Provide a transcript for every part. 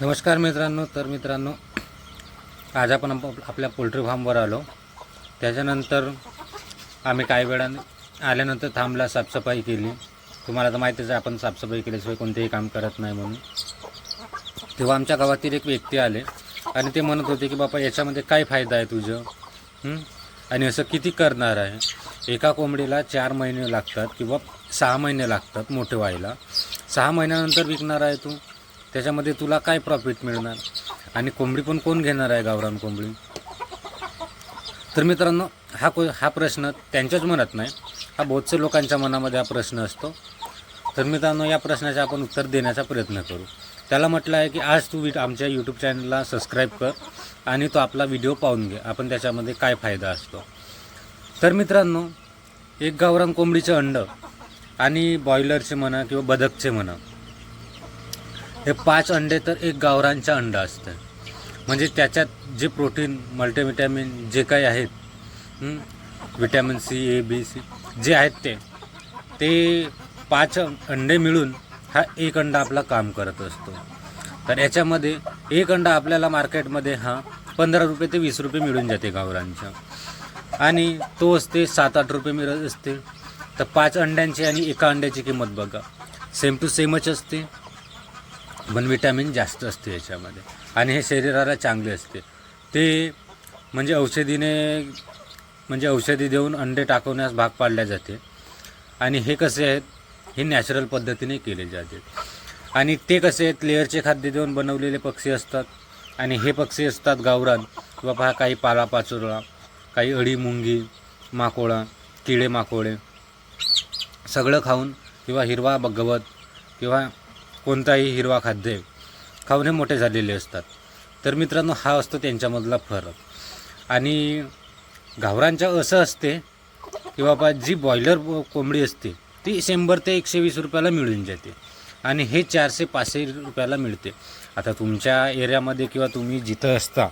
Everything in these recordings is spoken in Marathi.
नमस्कार मित्रांनो तर मित्रांनो आज आपण आपल्या पोल्ट्री फार्मवर आलो. त्याच्यानंतर आम्ही काही वेळाने आल्यानंतर थांबला साफसफाई केली. तुम्हाला तर माहितीच आहे आपण साफसफाई केल्याशिवाय कोणतेही काम करत नाही म्हणून. तेव्हा आमच्या गावातील एक व्यक्ती आले आणि ते म्हणत होते की बाबा याच्यामध्ये काय फायदा आहे तुझं? आणि असं किती करणार आहे? एका कोंबडीला चार महिने लागतात किंवा सहा महिने लागतात मोठे व्हायला. सहा महिन्यानंतर विकणार आहे तू? त्याच्यामध्ये तुला काय प्रॉफिट मिळणार? आणि कोंबडी पण कोण घेणार आहे गावरान कोंबडी? तर मित्रांनो हा को हा प्रश्न त्यांच्याच मनात नाही. हा बहुतसे लोकांच्या मनामध्ये हा प्रश्न असतो. तर मित्रांनो या प्रश्नाचे आपण उत्तर देण्याचा प्रयत्न करू. त्याला म्हटलं आहे की आज तू वि आमच्या यूट्यूब चॅनलला सबस्क्राईब कर आणि तो आपला व्हिडिओ पाहून घे. आपण त्याच्यामध्ये काय फायदा असतो? तर मित्रांनो एक गावरान कोंबडीचं अंड आणि बॉयलरचे म्हणा किंवा बदकचे म्हणा हे पाच अंडे तर एक गावरांचं अंडा असतं. म्हणजे त्याच्यात जे प्रोटीन मल्टीविटॅमिन जे काही आहेत vitamin C A B C जे आहेत ते ते पाच अंडे मिळून हा एक अंडा आपला काम करत असतो. तर याच्यामध्ये एक अंडा आपल्याला मार्केटमध्ये हा पंधरा रुपये ते वीस रुपये मिळून जाते गावरांच्या आणि तो असते सात आठ रुपये मिळत असते. तर पाच अंड्यांची आणि एका अंड्याची किंमत बघा. सेम टू सेमच असते. पण विटॅमिन जास्त असते याच्यामध्ये. आणि हे शरीराला चांगले असते. ते म्हणजे औषधीने म्हणजे औषधी देऊन अंडे टाकवण्यास भाग पाडल्या जाते. आणि हे कसे आहेत? हे नॅचरल पद्धतीने केले जाते. आणि ते कसे आहेत? लेअरचे खाद्य देऊन बनवलेले पक्षी असतात. आणि हे पक्षी असतात गावरान. किंवा पहा काही पालापाचोळा काही अळी मुंगी माकोळा किडे माकोळे. सगळं खाऊन किंवा हिरवा गवत किंवा कोणताही हिरवा खाद्य खाऊन हे मोठे झालेले असतात. तर मित्रांनो हा असतो त्यांच्यामधला फरक. आणि घावरांच्या असं असते की बाबा जी बॉयलर कोंबडी असते ती शंभर ते एकशे वीस रुपयाला मिळून जाते. आणि हे चारशे पाचशे रुपयाला मिळते. आता तुमच्या एरियामध्ये किंवा तुम्ही जिथं असता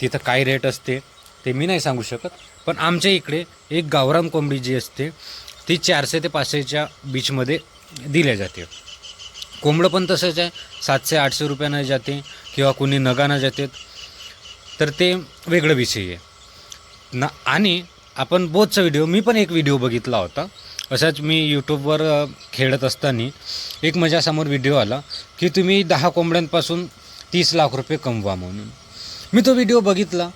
तिथं काय रेट असते ते मी नाही सांगू शकत. पण आमच्या इकडे एक गावरान कोंबडी जी असते ती चारशे ते पाचशेच्या बीचमध्ये दिल्या जाते. कोंबडं पण तसंच आहे. सातशे आठशे रुपयानं जाते किंवा कोणी नगानं जाते. तर ते वेगळं विषय आहे. ना आणि आपण बोधचा व्हिडिओ मी पण एक व्हिडिओ बघितला होता. असाच मी यूट्यूबवर खेळत असताना एक माझ्यासमोर व्हिडिओ आला की तुम्ही दहा कोंबड्यांपासून तीस लाख रुपये कमवा म्हणून. मी तो व्हिडिओ बघितला.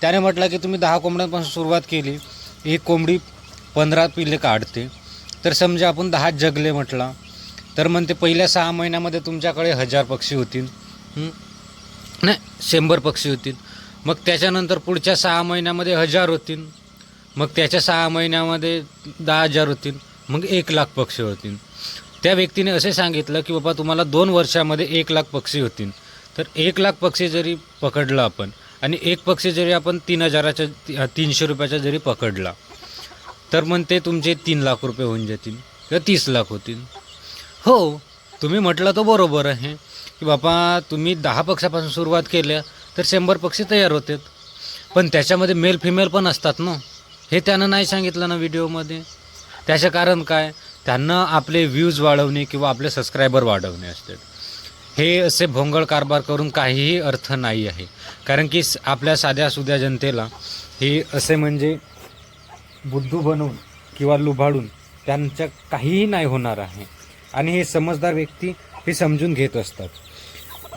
त्याने म्हटलं की तुम्ही दहा कोंबड्यांपासून सुरुवात केली. एक कोंबडी पंधरा पिल्ले काढते. तर समजा आपण दहा जगले म्हटला. तर म्हणते पहिल्या सहा महिन्यामध्ये तुमच्याकडे हजार पक्षी होतील. नाही शंभर पक्षी होतील. मग त्याच्यानंतर पुढच्या सहा महिन्यामध्ये हजार होतील. मग त्याच्या सहा महिन्यामध्ये दहा हजार होतील. मग एक लाख पक्षी होतील. त्या व्यक्तीने असे सांगितलं की बाबा तुम्हाला दोन वर्षामध्ये एक लाख पक्षी होतील. तर एक लाख पक्षी जरी पकडलं आपण आणि एक पक्षी जरी आपण तीन हजाराच्या तीनशे रुपयाचा जरी पकडला तर मग ते तुमचे तीन लाख रुपये होऊन जातील किंवा तीस लाख होतील. हो. तुम्ही म्हटलं तो बरोबर आहे. की बाबा तुम्ही दहा पक्षापासून सुरुवात केल्या तर शंभर पक्षी तयार होतात. पण त्याच्यामध्ये मेल फिमेल पण असतात ना. हे त्यानं नाही सांगितलं ना व्हिडिओमध्ये. त्याचं कारण काय? त्यांना आपले व्ह्यूज वाढवणे किंवा आपले सबस्क्रायबर वाढवणे असतात. हे असे भोंगळ कारभार करून काहीही अर्थ नाही आहे. कारण की आपल्या साध्या सुध्या जनतेला हे असे म्हणजे बुद्धू बनवून किंवा लुबाडून त्यांच्या काहीही नाही होणार आहे. आणि हे समजदार व्यक्ती हे समजून घेत असतात.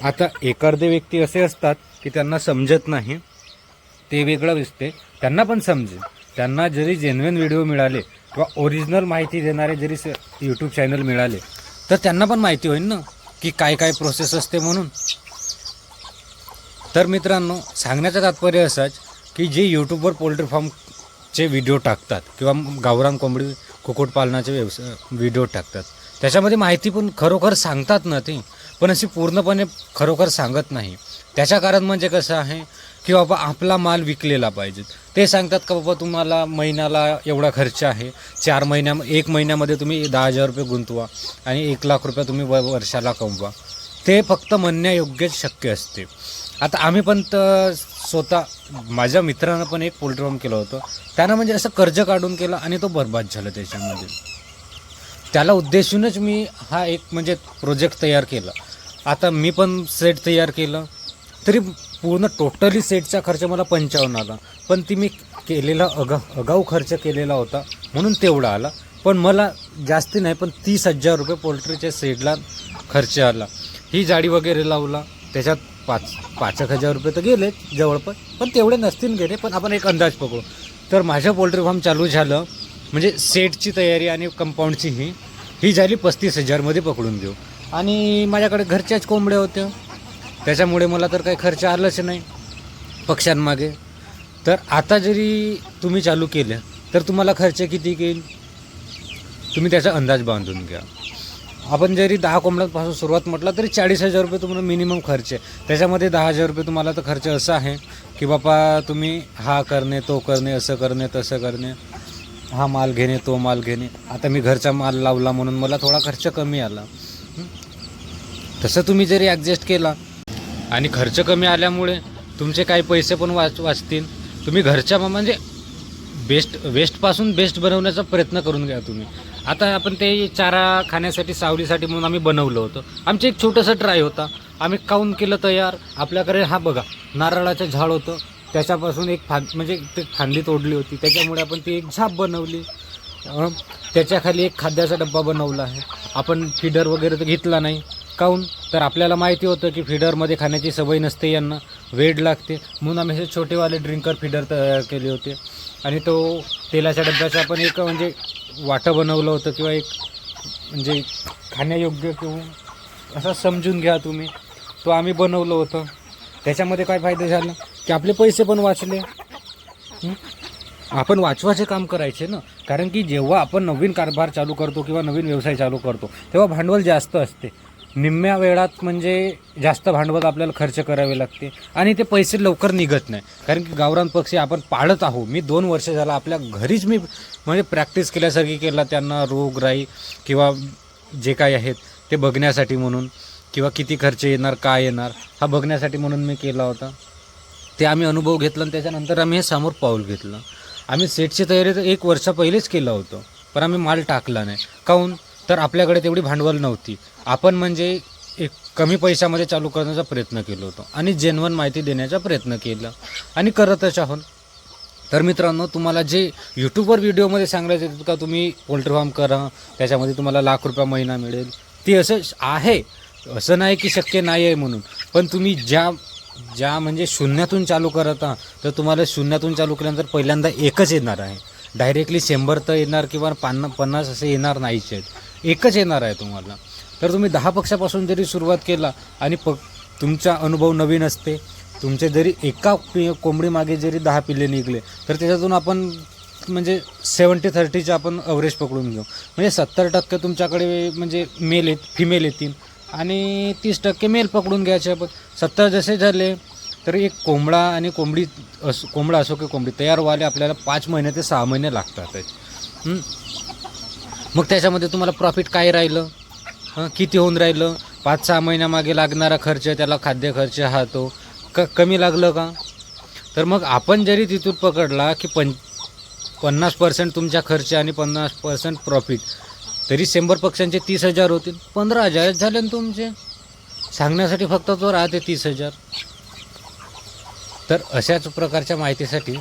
आता एखादे व्यक्ती असे असतात की त्यांना समजत नाही ते वेगळं दिसते त्यांना पण समजेल. त्यांना जरी जेन्युन व्हिडिओ मिळाले किंवा ओरिजिनल माहिती देणारे जरी यूट्यूब चॅनल मिळाले तर त्यांना पण माहिती होईल ना की काय काय प्रोसेस असते म्हणून. तर मित्रांनो सांगण्याचं तात्पर्य असंच की जे यूट्यूबवर पोल्ट्री फार्मचे व्हिडिओ टाकतात किंवा गावरान कोंबडी कुक्कुटपालनाचे व्यवसाय व्हिडिओ टाकतात त्याच्यामध्ये माहिती पण खरोखर सांगतात ना ते पण अशी पूर्णपणे खरोखर सांगत नाही. त्याच्या कारण म्हणजे कसं आहे की बाबा आपला माल विकलेला पाहिजे. ते सांगतात का बाबा तुम्हाला महिन्याला एवढा खर्च आहे. चार महिन्या एक महिन्यामध्ये तुम्ही दहा हजार रुपये गुंतवा आणि एक लाख रुपये तुम्ही व वर्षाला कमवा. ते फक्त म्हणण्यायोग्यच शक्य असते. आता आम्ही पण तर स्वतः माझ्या मित्रानं पण एक पोल्ट्री फार्म केलं होतं. त्यानं म्हणजे असं कर्ज काढून केलं आणि तो बर्बाद झाला त्याच्यामध्ये. त्याला उद्देशूनच मी हा एक म्हणजे प्रोजेक्ट तयार केला. आता मी पण सेट तयार केलं. तरी पूर्ण टोटली सेटचा खर्च मला पंचावन्न आला. पण ती मी केलेला अगा अगाऊ खर्च केलेला होता. म्हणून तेवढा आला. पण मला जास्ती नाही पण तीस हजार रुपये पोल्ट्रीच्या सेटला खर्च आला. ही जाडी वगैरे लावला. त्याच्यात पाच पाच एक हजार रुपये तर गेले जवळपास. पण तेवढे नसतील गेले पण आपण एक अंदाज पकडू. तर माझं पोल्ट्री फार्म चालू झालं. म्हणजे सेटची तयारी आणि कंपाऊंडची ही ही झाली पस्तीस हजारमध्ये पकडून घेऊ आणि माझ्याकडे घरच्याच कोंबड्या होत्या. त्याच्यामुळे मला तर काही खर्च आलाच नाही पक्ष्यांमागे. तर आता जरी तुम्ही चालू केलं तर तुम्हाला खर्च किती येईल? तुम्ही त्याचा अंदाज बांधून घ्या. आपण जरी दहा कोंबड्यांपासून सुरुवात म्हटलं तरी चाळीस हजार रुपये तुम्हाला मिनिमम खर्च आहे. त्याच्यामध्ये दहा हजार रुपये तुम्हाला तर खर्च असा आहे की बाबा तुम्ही हा करणे तो करणे असं करणे तसं करणे. हा माल घेणे तो माल घेणे. आता मी घरचा माल लावला म्हणून मला थोडा खर्च कमी आला. तसं तुम्ही जरी ॲडजस्ट केला आणि खर्च कमी आल्यामुळे तुमचे काही पैसे पण वाच वाचतील. तुम्ही घरच्या म्हणजे बेस्ट वेस्टपासून बेस्ट बनवण्याचा प्रयत्न करून घ्या तुम्ही. आता आपण ते चारा खाण्यासाठी सावलीसाठी म्हणून आम्ही बनवलं होतं. आमचं एक छोटंसं ट्राय होता. आम्ही काऊन केलं तयार. आपल्याकडे हा बघा नारळाचं झाड होतं. त्याच्यापासून एक फां म्हणजे ते फांदी तोडली होती. त्याच्यामुळे आपण ती एक झाप बनवली. त्याच्याखाली एक खाद्याचा डब्बा बनवला आहे. आपण फिडर वगैरे तर घेतला नाही. काऊन? तर आपल्याला माहिती होतं की फिडरमध्ये खाण्याची सवय नसते यांना. वेड लागते. म्हणून आम्ही हे छोटेवाले ड्रिंकर फिडर तयार केले होते. आणि तो तेलाच्या डब्याचं आपण एक म्हणजे वाटं बनवलं होतं किंवा एक म्हणजे खाण्यायोग्य किंवा असं समजून घ्या तुम्ही. तो आम्ही बनवलं होतं. त्याच्यामध्ये काय फायदा झाला? की आपले पैसे पण वाचले. आपण वाचवाचे काम करायचे ना. कारण की जेव्हा आपण नवीन कारभार चालू करतो किंवा नवीन व्यवसाय चालू करतो तेव्हा भांडवल जास्त असते. निम्म्या वेळात म्हणजे जास्त भांडवल आपल्याला खर्च करावे लागते आणि ते पैसे लवकर निघत नाही. कारण की गावरान पक्षी आपण पाळत आहो मी दोन वर्ष झाला आपल्या घरीच मी म्हणजे प्रॅक्टिस केल्यासारखी केला त्यांना रोगराई किंवा जे काही आहेत ते बघण्यासाठी म्हणून. किंवा किती खर्च येणार काय येणार हा बघण्यासाठी म्हणून मी केला होता. ते आम्ही अनुभव घेतला आणि त्याच्यानंतर आम्ही हे समोर पाऊल घेतलं. आम्ही सेटची तयारी तर एक वर्षा पहिलेच केलं होतं पण आम्ही माल टाकला नाही. काहून? तर आपल्याकडे तेवढी भांडवल नव्हती. आपण म्हणजे एक कमी पैशामध्ये चालू करण्याचा प्रयत्न केला होतो आणि जेनवन माहिती देण्याचा प्रयत्न केला. आणि करतच आहोत. तर मित्रांनो तुम्हाला जे यूट्यूबवर व्हिडिओमध्ये सांगायचं येतं का तुम्ही पोल्ट्री फार्म करा त्याच्यामध्ये तुम्हाला लाख रुपया महिना मिळेल. ते असं आहे. असं नाही की शक्य नाही आहे म्हणून. पण तुम्ही ज्या ज्या म्हणजे शून्यातून चालू करत आहात तर तुम्हाला शून्यातून चालू केल्यानंतर पहिल्यांदा एकच येणार आहे. डायरेक्टली शंभर तर येणार किंवा पन्ना पन्नास असे येणार नाहीच आहेत. एकच येणार आहे तुम्हाला. तर तुम्ही दहा पक्षापासून जरी सुरुवात केला आणि प तुमचा अनुभव नवीन असते तुमचे जरी एका पि कोंबडीमागे जरी दहा पिल्ले निघले तर त्याच्यातून आपण म्हणजे सेवन्टी थर्टीचं आपण अवरेज पकडून घेऊ. म्हणजे सत्तर टक्के तुमच्याकडे म्हणजे मेल येत फिमेल येतील. आणि तीस टक्के मेल पकडून घ्यायचे. आपण सत्तर जसे झाले तर एक कोंबडा आणि कोंबडी असो कोंबडा असो की कोंबडी तयार व्हायला आपल्याला पाच महिने ते सहा महिने लागतात. मग त्याच्यामध्ये तुम्हाला प्रॉफिट काय राहिलं? हं? किती होऊन राहिलं? पाच सहा महिन्यामागे लागणारा खर्च त्याला खाद्य खर्च हा तो क कमी लागलं का? तर मग आपण जरी तिथून पकडला की पं पन्नास पर्सेंट तुमचा खर्च आणि पन्नास पर्सेंट प्रॉफिट तरी शंभर पक्षांचे तीस हजार होतील. पंधरा हजार झाले ना तुमचे. सांगण्यासाठी फक्त तो राहते तीस हजार. तर अशाच प्रकारच्या माहितीसाठी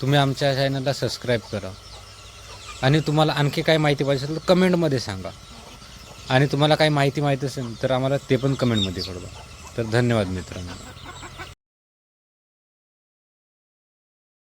तुम्ही आमच्या चॅनलला सबस्क्राईब करा. आणि तुम्हाला आणखी काय माहिती पाहिजे असेल तर कमेंटमध्ये सांगा. आणि तुम्हाला काही माहिती माहीत असेल तर आम्हाला ते पण कमेंटमध्ये कळवा. तर धन्यवाद मित्रांनो.